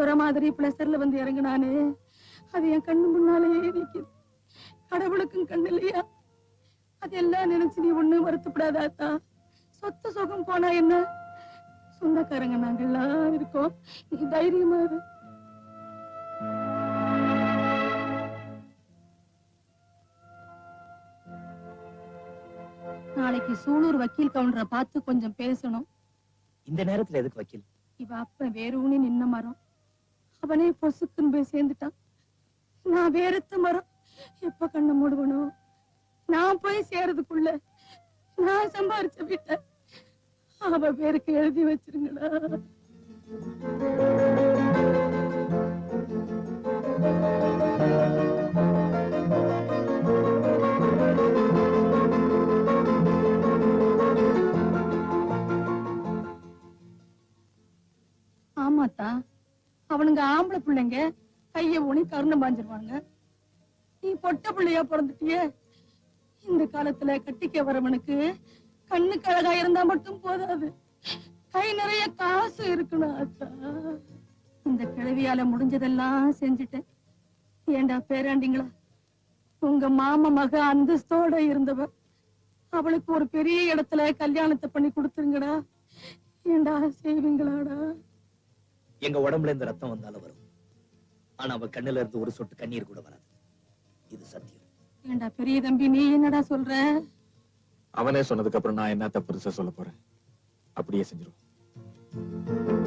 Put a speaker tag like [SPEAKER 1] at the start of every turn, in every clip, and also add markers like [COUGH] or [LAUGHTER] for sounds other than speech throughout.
[SPEAKER 1] துறை மாதிரி பிளஸர்ல வந்து இறங்குனானே. அது என் கண்ணு முன்னாலேயே நிக்குது கடவுளுக்கும் கண்ணு இல்லையா? அதெல்லாம் நினைச்சு நீ ஒண்ணும் வருத்தப்படாதாத்தா சொத்து சுகம் போனா என்ன? சொந்தக்காரங்க நாங்கெல்லாம் இருக்கோம். நீ தைரியமா இரு. நாளைக்கு சூலூர் வக்கீல் கவுண்டரை பார்த்து கொஞ்சம் பேசணும்.
[SPEAKER 2] இந்த நேரத்துல எதுக்கு வக்கீல்?
[SPEAKER 1] இவ அப்ப வேறூனி நின்ன மரம். அவனே பொசுக்குன்னு போய் சேர்ந்துட்டான். நான் வேறத்த மரம்? எப்ப கண்ணை மூடுவனும் நான் போய் சேரதுக்குள்ள நான் சம்பாரிச்ச வீட்டை அவ பேருக்கு எழுதி வச்சிருங்கடா. you. அவனுங்க ஆம்பளை பிள்ளைங்க கைய ஊனி கருணம் பாஞ்சிருவாங்க நீ பொட்ட பிள்ளையா பிறந்துட்டியே? இந்த காலத்துல கட்டிக்க வரவனுக்கு கண்ணுக்கு அழகா இருந்தா மட்டும் போதாது. கை நிறைய காசு இருக்கணும் ஆச்சா. இந்த கிழவியால முடிஞ்சதெல்லாம் செஞ்சுட்டேன். ஏண்டா பேராண்டிங்களா? உங்க மாமா மக அந்தஸ்தோட இருந்தவ. அவளுக்கு ஒரு பெரிய இடத்துல கல்யாணத்தை பண்ணி கொடுத்துருங்கடா. ஏண்டா செய்வீங்களாடா?
[SPEAKER 2] எங்க உடம்புல இருந்து ரத்தம் வந்தாலும் வரும். ஆனா அவ கண்ணுல இருந்து ஒரு சொட்டு கண்ணீர் கூட வராது. இது சத்தியம்.
[SPEAKER 1] ஏண்டா பெரிய தம்பி நீ என்னடா சொல்ற?
[SPEAKER 3] அவனே சொன்னதுக்கு அப்புறம் நான் என்னத்த பெருசா சொல்ல போறேன்? அப்படியே செஞ்சிருவோம்.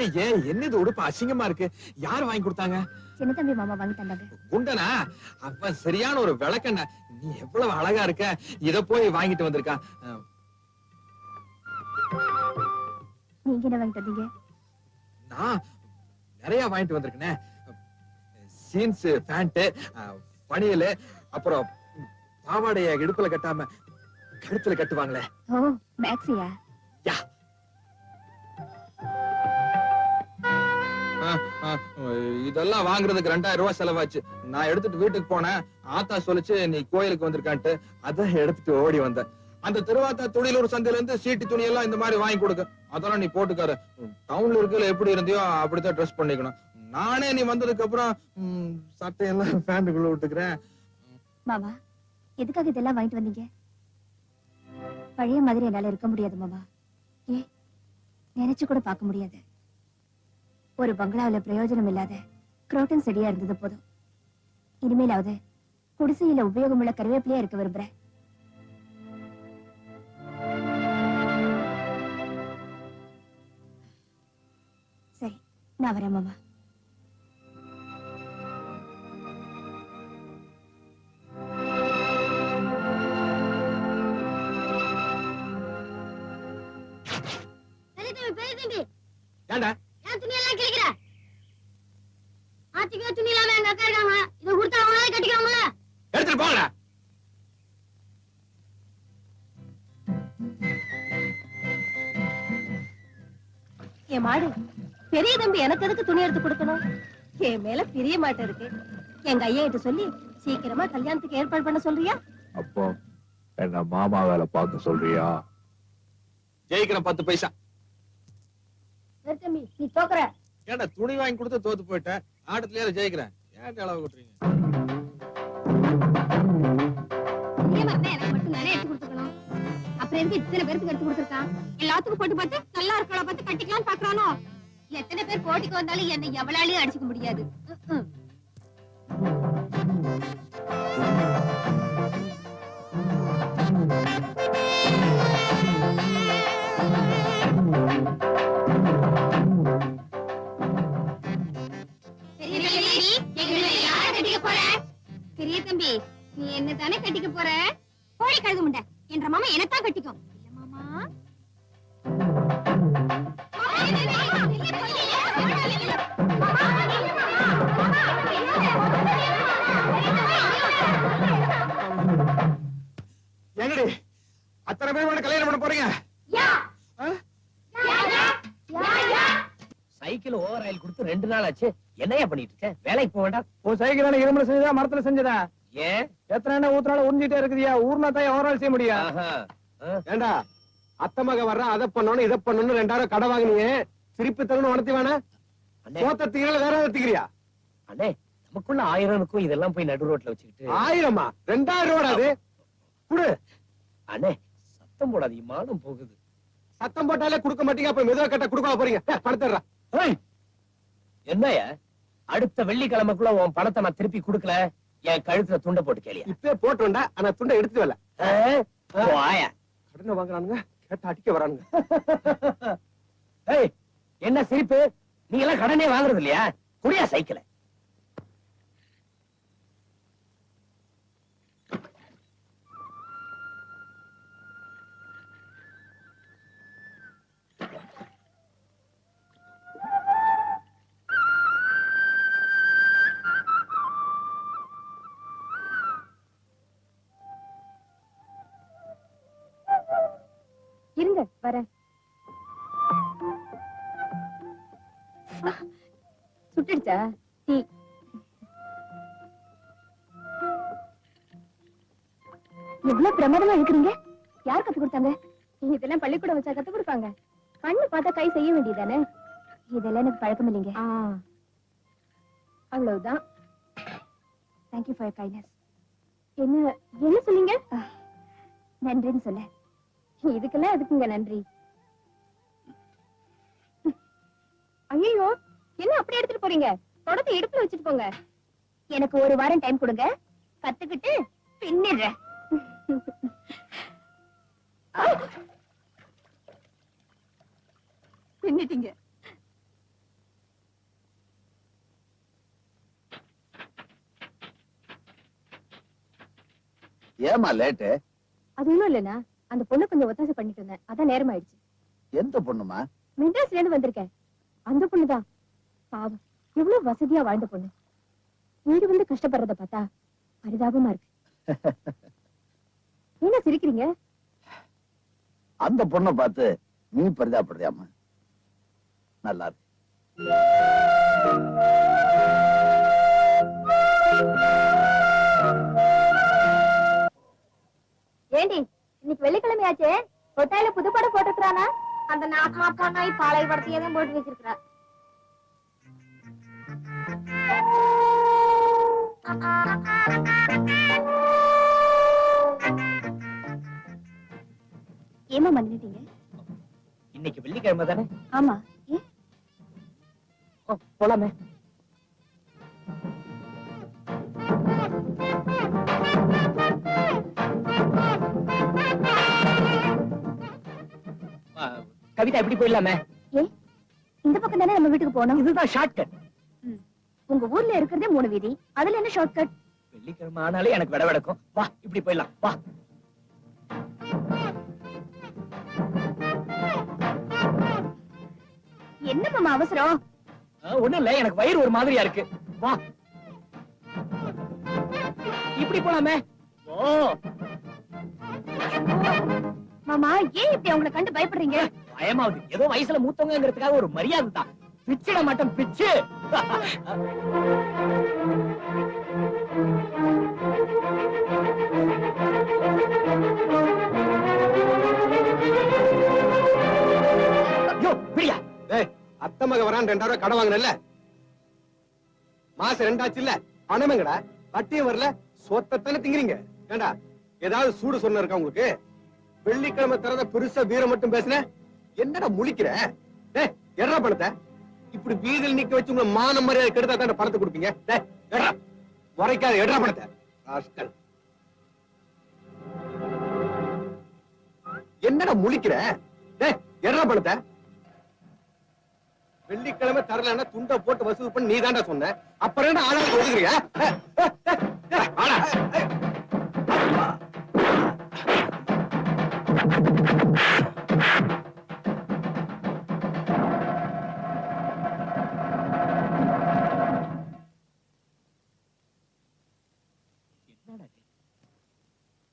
[SPEAKER 3] ஐயே என்னது உடுப்பு அசிங்கமா இருக்கு? யார் வாங்கி கொடுத்தாங்க?
[SPEAKER 4] சின்ன தம்பி மாமா வாங்கி தந்தாங்க.
[SPEAKER 3] குண்டனா? அப்ப சரியான ஒரு விளக்கண்ண. நீ எவ்வளவு அழகா இருக்க? இத போய் வாங்கிட்டு வந்திருக்கான்
[SPEAKER 4] நீங்க என்ன வாங்கி தந்தீங்க?
[SPEAKER 3] நான் நிறைய வாங்கிட்டு வந்திருக்கேனே. சீன்ஸ் பேண்ட் பனியல் அப்புறம் பாவாடைய இடுப்புல கட்டாம கழுத்துல கட்டுவாங்களே.
[SPEAKER 4] ஓ மேக்ஸியா?
[SPEAKER 3] இதெல்லாம் வாங்குறதுக்கு ரெண்டாயிரம் ரூபாய் செலவாச்சு. நான் எடுத்துட்டு வீட்டுக்கு போனேன். ஆத்தா சொல்லிச்சு நீ கோயிலுக்கு வந்திருக்கான்ட்டு. அதான் எடுத்துட்டு ஓடி வந்தேன். அந்த திருவாத்தா துணிலூர் சந்தையில இருந்து சீட்டு துணி எல்லாம் இந்த மாதிரி வாங்கி கொடுக்க. அதெல்லாம் நீ போட்டுக்காரு. டவுன்ல இருக்கல எப்படி இருந்தியோ அப்படித்தான் ட்ரெஸ் பண்ணிக்கணும். நானே நீ வந்ததுக்கு அப்புறம் சட்டையெல்லாம் பேண்ட்டுக்குள்ள விட்டுக்கிறேன்.
[SPEAKER 4] மாமா எதுக்காக இதெல்லாம் வாங்கிட்டு வந்தீங்க? பழைய மாதிரி என்னால இருக்க முடியாது மாமா. ஏ நினைச்சு கூட பார்க்க முடியாது. ஒரு பங்களாவுல பிரயோஜனம் இல்லாத குரோட்டன் செடியா இருந்தது போதும். இனிமேலாவது குடிசையில உபயோகமுள்ள கருவேப்பிலையா இருக்க விரும்புறேன் சரி நான் வரேன் மாமா.
[SPEAKER 1] என் மாடு பெரிய தம்பி எனக்கு எதுக்கு துணி எடுத்து கொடுக்கணும்? என் மேல பிரிய மாட்டேன் இருக்கு எங்க ஐயா கிட்ட சொல்லி சீக்கிரமா கல்யாணத்துக்கு ஏற்பாடு பண்ண சொல்றியா?
[SPEAKER 3] அப்போ என்ன மாமா வேலை பார்க்க சொல்றியா? ஜெயிக்கிற பத்து பைசா.
[SPEAKER 5] தம்பி நீ தோக்குற.
[SPEAKER 3] ஏன்டா துணி வாங்கி கொடுத்து தோத்து போயிட்டேன் ஆட்டத்திலேயே ஜெயிக்கிறேன் ஏன்டா அளவு கொட்டுறீங்க?
[SPEAKER 5] அப்புறம் எதுக்கு இத்தனை பேருக்கு எடுத்து கொடுத்துருக்கான் எல்லாத்துக்கும் போட்டு பார்த்து நல்லா இருக்கா பார்த்து கட்டிக்கலாம் பாக்குறானோ எத்தனை பேர் போட்டிக்கு வந்தாலும் என்னை எவ்வளாலையும் அடிச்சுக்க முடியாது. பெரிய தம்பி எங்களை கட்டிக்க போற? பெரிய தம்பி நீ என்ன தானே கட்டிக்க போற? கோழி கழுகு முண்டை. என்ற மாமா என்னத்தான் கட்டிக்கும்?
[SPEAKER 6] என்னடி? அத்தனை பேர் மட்டும் கல்யாணம் பண்ண போறீங்க?
[SPEAKER 2] சைக்கிள் ஓவர் ஆயில் கொடுத்து ரெண்டு நாள் ஆச்சு. என்னையா பண்ணிட்டு இருக்க? வேலைக்கு போக வேண்டாம்.
[SPEAKER 7] உன் சைக்கிள் என்ன இரும்புல செஞ்சதா மரத்துல செஞ்சதா?
[SPEAKER 2] ஏன்?
[SPEAKER 7] எத்தனை எண்ணெய் ஊத்துனாலும் உறிஞ்சிட்டே இருக்குதியா? ஊர்னா தான் ஓவரால் செய்ய முடியும்.
[SPEAKER 6] ஏண்டா? அத்தை மக வர்ற அதை பண்ணணும் இதை பண்ணணும் ரெண்டாயிரம் கடை வாங்கினீங்க. திருப்பி தரணும் உணர்த்தி வேணா. திகிறல வேற ஏதாவது திகிறியா
[SPEAKER 2] அண்ணே நமக்குள்ள இதெல்லாம் போய் நடு ரோட்ல வச்சுக்கிட்டு.
[SPEAKER 6] ஆயிரமா? ரெண்டாயிரம் ரூபாடா அது? குடு.
[SPEAKER 2] அண்ணே சத்தம் போடாதீங்க மானம் போகுது.
[SPEAKER 6] சத்தம் போட்டாலே கொடுக்க மாட்டீங்க அப்ப மெதுவா கட்ட கொடுக்க போறீங்க? படுத்துறா.
[SPEAKER 2] ஏய், என்னய்யா? அடுத்த வெள்ளிக்கிழமைக்குள்ள உன் பணத்தை நான் திருப்பி கொடுக்கல? என் கழுத்துல துண்டை போட்டு கேளியா?
[SPEAKER 6] இப்பே போட்டோண்டா ஆனா துண்டை எடுத்து வரல. கடனை வாங்குறானுங்க. கேட்ட அடிக்க வரானுங்க. [LAUGHS]
[SPEAKER 2] என்ன சிரிப்பு? நீங்க எல்லாம் கடனே வாங்குறது இல்லையா குடியா சைக்கிள.
[SPEAKER 8] சுட்டுடுச்சா? டீ எவ்வளவு பிரமாதமா இருக்கிறீங்க? யார் கத்து கொடுத்தாங்க? இதெல்லாம் பள்ளிக்கூடம் வச்சா கத்து கொடுப்பாங்க. கண்ணு பார்த்தா கை செய்ய வேண்டியதானே இதெல்லாம் எனக்கு பழக்கம் இல்லைங்க. அவ்வளவுதான். தேங்க்யூ ஃபார் கைண்ட்னஸ் என்ன என்ன சொன்னீங்க? நன்றின்னு சொன்னேன் இதுக்கெல்லாம் எதுக்குங்க நன்றி? ஐயோ என்ன அப்படி எடுத்துட்டு போறீங்க? தொடத்தை இடுப்புல வச்சுட்டு போங்க. எனக்கு ஒரு வாரம் டைம் கொடுங்க. கத்துக்கிட்டு பின்னிடுறேன்.
[SPEAKER 9] பின்னிட்டீங்க.
[SPEAKER 10] ஏமா லேட்டு
[SPEAKER 8] அது ஒண்ணும் இல்லைண்ணா. அந்த பொண்ணு கொஞ்சம் ஒத்தாசை பண்ணிட்டு இருந்தேன். அதான் நேரம் ஆயிடுச்சு
[SPEAKER 10] எந்த பொண்ணுமா
[SPEAKER 8] மெட்ராஸ்ல இருந்து வந்திருக்கேன். அந்த பொண்ணுதான் பாவம் எவ்வளவு வசதியா வாழ்ந்த பொண்ணு. வீடு வந்து கஷ்டப்படுறத பார்த்தா பரிதாபமா இருக்கு. [LAUGHS] என்ன சிரிக்கிறீங்க?
[SPEAKER 10] அந்த பொண்ணை பார்த்து நீ பரிதாபப்படுறியாமா நல்லா இருக்கு
[SPEAKER 8] அந்த நாக்கு நாய் பாலை படத்தையே தான் போட்டு வச்சிருக்கிறா ஏமா மன்னிட்டீங்க
[SPEAKER 2] இன்னைக்கு வெள்ளிக்கிழமை தானே?
[SPEAKER 8] ஆமா.
[SPEAKER 2] போலாமே. ஆ, [LAUGHS] கவிதா இப்படி போயிடலாமே.
[SPEAKER 8] இந்த பக்கம் தானே நம்ம வீட்டுக்கு போகணும்?
[SPEAKER 2] இதுதான் ஷார்ட் கட்
[SPEAKER 8] உங்க ஊர்ல இருக்கிறதே மூணு வீதி அதுல என்ன ஷார்ட் கட்
[SPEAKER 2] வெள்ளிக்கிழமை ஆனாலே எனக்கு விட விடக்கும். வா இப்படி போயிடலாம். வா.
[SPEAKER 8] என்ன மாமா அவசரம்?
[SPEAKER 2] ஒண்ணும் இல்ல. எனக்கு வயிறு ஒரு மாதிரியா இருக்கு. வா. இப்படி போலாமே. ஓ
[SPEAKER 8] மாமா ஏன் இப்படி அவங்கள கண்டு பயப்படுறீங்க?
[SPEAKER 2] பயமாவது. ஏதோ வயசுல மூத்தவங்கிறதுக்காக ஒரு மரியாதை தான் பிச்சிட மாட்டோம் பிச்சு. அத்தமக பிடியா.
[SPEAKER 6] ஏய் மக வரான் ரெண்டாயிரம் கடை வாங்கினல்ல மாசம் ரெண்டாச்சு இல்ல பணமேங்கடா? வட்டியும் வரல சொத்தத்தானே திங்குறீங்க? ஏண்டா ஏதாவது சூடு சொன்ன இருக்கா உங்களுக்கு? வெள்ளிக்கிழமை தரத பெருசா வீரம் மட்டும் பேசுன? என்னடா முழிக்கிற? டேய் பணத்தை. இப்படி வீதியில் நிக்க வச்சு உங்க மான மரியாதை கெடுத்தா தானே பணத்தை கொடுப்பீங்க? உரைக்காத எட்ரா முறைக்காத பணத்தை. ராஸ்கல். என்னடா முழிக்கிற? டேய் பணத்தை. வெள்ளிக்கிழமை தரலன்னா துண்டை போட்டு வசூல் பண்ணி நீ தாண்டா சொன்ன. அப்புறம் என்ன ஆளா ஒதுக்குறியா? ஆளா.
[SPEAKER 2] you.